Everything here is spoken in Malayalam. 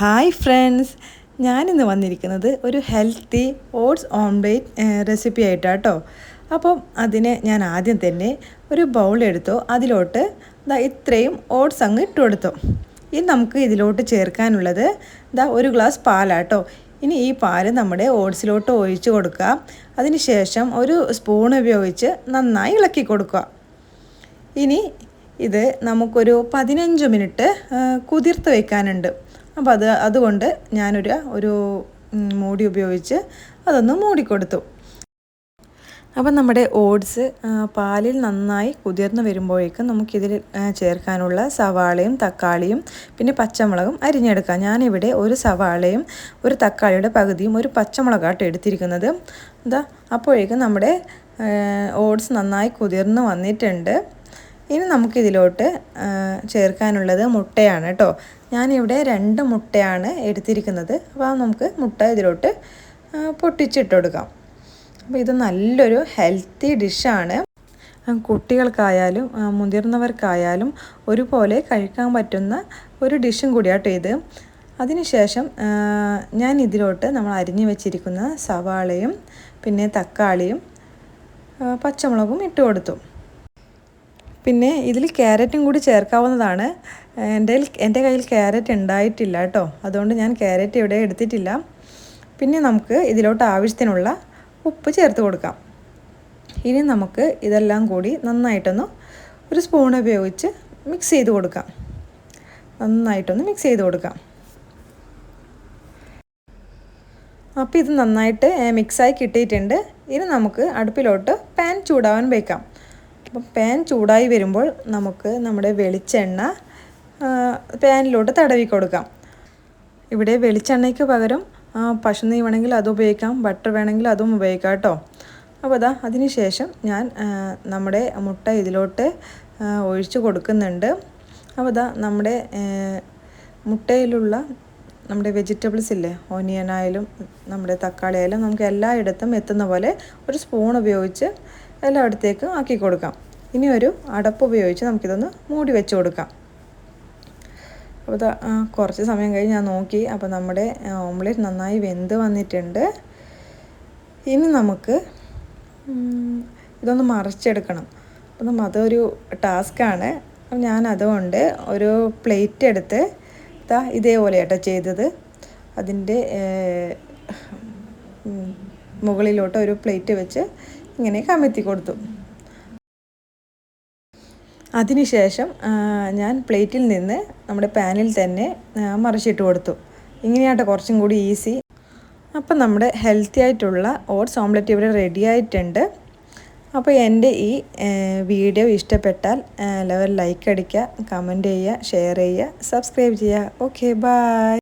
ഹായ് ഫ്രണ്ട്സ് ഞാനിന്ന് വന്നിരിക്കുന്നത് ഒരു ഹെൽത്തി ഓട്സ് ഓംലേറ്റ് റെസിപ്പി ആയിട്ടാണ് കേട്ടോ അപ്പം അതിന് ഞാൻ ആദ്യം തന്നെ ഒരു ബൗൾ എടുത്തു. അതിലോട്ട് ഇത്രയും ഓട്സ് അങ്ങ് ഇട്ട് കൊടുത്തു. ഇനി നമുക്ക് ഇതിലോട്ട് ചേർക്കാനുള്ളത് ദാ ഒരു ഗ്ലാസ് പാലാട്ടോ. ഇനി ഈ പാൽ നമ്മുടെ ഓട്സിലോട്ട് ഒഴിച്ച് കൊടുക്കുക. അതിന് ശേഷം ഒരു സ്പൂൺ ഉപയോഗിച്ച് നന്നായി ഇളക്കി കൊടുക്കുക. ഇനി ഇത് നമുക്കൊരു പതിനഞ്ച് മിനിറ്റ് കുതിർത്ത് വയ്ക്കാനുണ്ട് അപ്പോൾ അത് അതുകൊണ്ട് ഞാനൊരു ഒരു മൂടി ഉപയോഗിച്ച് അതൊന്ന് മൂടിക്കൊടുത്തു. അപ്പം നമ്മുടെ ഓട്സ് പാലിൽ നന്നായി കുതിർന്ന് വരുമ്പോഴേക്കും നമുക്കിതിൽ ചേർക്കാനുള്ള സവാളയും തക്കാളിയും പിന്നെ പച്ചമുളകും അരിഞ്ഞെടുക്കാം. ഞാനിവിടെ ഒരു സവാളയും ഒരു തക്കാളിയുടെ പകുതിയും ഒരു പച്ചമുളകാട്ട് എടുത്തിരിക്കുന്നത്. എന്താ അപ്പോഴേക്കും നമ്മുടെ ഓട്സ് നന്നായി കുതിർന്ന് വന്നിട്ടുണ്ട്. ഇനി നമുക്കിതിലോട്ട് ചേർക്കാനുള്ളത് മുട്ടയാണ് കേട്ടോ. ഞാനിവിടെ രണ്ട് മുട്ടയാണ് എടുത്തിരിക്കുന്നത്. അപ്പോൾ നമുക്ക് മുട്ട ഇതിലോട്ട് പൊട്ടിച്ചിട്ട് കൊടുക്കാം. അപ്പോൾ ഇത് നല്ലൊരു ഹെൽത്തി ഡിഷാണ്. കുട്ടികൾക്കായാലും മുതിർന്നവർക്കായാലും ഒരുപോലെ കഴിക്കാൻ പറ്റുന്ന ഒരു ഡിഷും കൂടിയാട്ടോ ഇത്. അതിനുശേഷം ഞാൻ ഇതിലോട്ട് നമ്മൾ അരിഞ്ഞു വെച്ചിരിക്കുന്ന സവാളയും പിന്നെ തക്കാളിയും പച്ചമുളകും ഇട്ട് കൊടുത്തു. പിന്നെ ഇതിൽ ക്യാരറ്റും കൂടി ചേർക്കാവുന്നതാണ്. എന്റെ എന്റെ കയ്യിൽ ക്യാരറ്റ് ഉണ്ടായിട്ടില്ല കേട്ടോ. അതുകൊണ്ട് ഞാൻ ക്യാരറ്റ് ഇവിടെ എടുത്തിട്ടില്ല. പിന്നെ നമുക്ക് ഇതിലോട്ട് ആവശ്യത്തിനുള്ള ഉപ്പ് ചേർത്ത് കൊടുക്കാം. ഇനി നമുക്ക് ഇതെല്ലാം കൂടി നന്നായിട്ടൊന്ന് ഒരു സ്പൂൺ ഉപയോഗിച്ച് മിക്സ് ചെയ്ത് കൊടുക്കാം. നന്നായിട്ടൊന്ന് മിക്സ് ചെയ്ത് കൊടുക്കാം. അപ്പോൾ ഇത് നന്നായിട്ട് മിക്സായി കിട്ടിയിട്ടുണ്ട്. ഇനി നമുക്ക് അടുപ്പിലോട്ട് പാൻ ചൂടാവാൻ വയ്ക്കാം അപ്പം പാൻ ചൂടായി വരുമ്പോൾ നമുക്ക് നമ്മുടെ വെളിച്ചെണ്ണ പാനിലോട്ട് തടവി കൊടുക്കാം. ഇവിടെ വെളിച്ചെണ്ണയ്ക്ക് പകരം പശു നെയ്യ് വേണമെങ്കിൽ അത് ഉപയോഗിക്കാം ബട്ടർ വേണമെങ്കിൽ അതും ഉപയോഗിക്കാം കേട്ടോ. അപ്പോൾ അതാ അതിന് ശേഷം ഞാൻ നമ്മുടെ മുട്ട ഇതിലോട്ട് ഒഴിച്ചു കൊടുക്കുന്നുണ്ട്. അപ്പോൾ അതാ നമ്മുടെ മുട്ടയിലുള്ള നമ്മുടെ വെജിറ്റബിൾസ് ഇല്ലേ ഓനിയൻ ആയാലും നമ്മുടെ തക്കാളി ആയാലും നമുക്ക് എല്ലായിടത്തും എത്തുന്ന പോലെ ഒരു സ്പൂൺ ഉപയോഗിച്ച് എല്ലായിടത്തേക്കും ആക്കി കൊടുക്കാം. ഇനി ഒരു അടപ്പ് ഉപയോഗിച്ച് നമുക്കിതൊന്ന് മൂടി വെച്ച് കൊടുക്കാം. അപ്പോൾ കുറച്ച് സമയം കഴിഞ്ഞ് ഞാൻ നോക്കി. അപ്പോൾ നമ്മുടെ ഓംലെറ്റ് നന്നായി വെന്ത് വന്നിട്ടുണ്ട്. ഇനി നമുക്ക് ഇതൊന്ന് മറിച്ചെടുക്കണം. അപ്പം അതൊരു ടാസ്ക്കാണ്. അപ്പം ഞാൻ അതുകൊണ്ട് ഒരു പ്ലേറ്റ് എടുത്ത് ഇതാ ഇതേപോലെ കേട്ടോ ചെയ്തത്. അതിന്റെ മുകളിലോട്ട് ഒരു പ്ലേറ്റ് വെച്ച് ഇങ്ങനെ കമത്തി കൊടുത്തു. അതിനുശേഷം ഞാൻ പ്ലേറ്റിൽ നിന്ന് നമ്മുടെ പാനിൽ തന്നെ മറിച്ചിട്ട് കൊടുത്തു. ഇങ്ങനെയാട്ടെ കുറച്ചും കൂടി ഈസി. അപ്പം നമ്മുടെ ഹെൽത്തി ആയിട്ടുള്ള ഓട്സ് ഓംലെറ്റ് ഇവിടെ റെഡി ആയിട്ടുണ്ട്. അപ്പോൾ എന്റെ ഈ വീഡിയോ ഇഷ്ടപ്പെട്ടാൽ എല്ലാവരും ലൈക്ക് അടിക്കുക കമന്റ് ചെയ്യുക ഷെയർ ചെയ്യുക സബ്സ്ക്രൈബ് ചെയ്യുക. Okay bye.